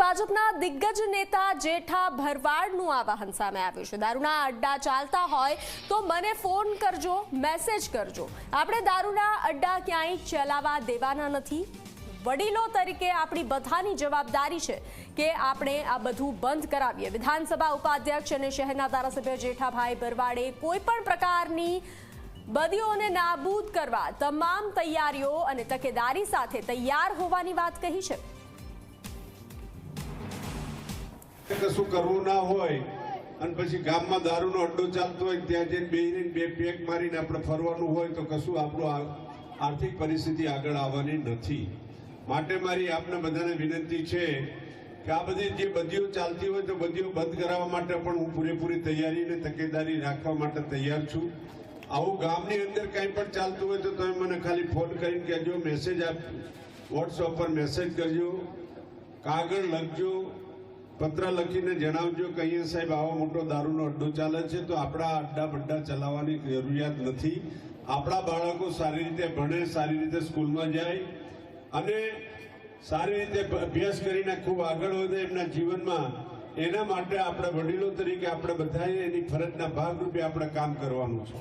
ભાજપના દિગ્ગજ નેતા જેઠા ભરવાડનું આવાહન સામે આવ્યું છે. દારૂના અડ્ડા ચાલતા હોય તો મને ફોન કરજો, મેસેજ કરજો. આપણે દારૂના અડ્ડા ક્યાંય ચલાવવા દેવાના નથી. વડીલો તરીકે આપણી બધાની જવાબદારી છે કે આપણે આ બધું બંધ કરાવીએ. વિધાનસભા ઉપાધ્યક્ષ અને શહેરના ધારાસભ્ય જેઠાભાઈ ભરવાડે કોઈ પણ પ્રકારની બદીઓને નાબૂદ કરવા તમામ તૈયારીઓ અને તકેદારી સાથે તૈયાર હોવાની વાત કહી છે. કશું કરવું ના હોય અને પછી ગામમાં દારૂનો અડ્ડો ચાલતો હોય, ત્યાં જઈને બેહીને બે પેક મારીને આપણે ફરવાનું હોય તો કશું આપણું આર્થિક પરિસ્થિતિ આગળ આવવાની નથી. માટે મારી આપને બધાને વિનંતી છે કે આ બધી જે બદીઓ ચાલતી હોય તો બદીઓ બંધ કરાવવા માટે પણ હું પૂરેપૂરી તૈયારી અને તકેદારી રાખવા માટે તૈયાર છું. આવું ગામની અંદર કંઈ પણ ચાલતું હોય તો તમે મને ખાલી ફોન કરીને કહેજો, મેસેજ આપ, વોટ્સઅપ પર મેસેજ કરજો, કાગળ લખજો પત્ર લખીને જણાવજો કે અહીંયા સાહેબ આવો મોટો દારૂનો અડ્ડો ચાલે છે તો આપણા અડ્ડા બડ્ડા ચલાવવાની જરૂરિયાત નથી. આપણા બાળકો સારી રીતે ભણે, સારી રીતે સ્કૂલમાં જાય અને સારી રીતે અભ્યાસ કરીને ખૂબ આગળ વધે એમના જીવનમાં. એના માટે આપણે વડીલો તરીકે આપણે બધાએ એની ફરજના ભાગરૂપે આપણે કામ કરવાનું છે.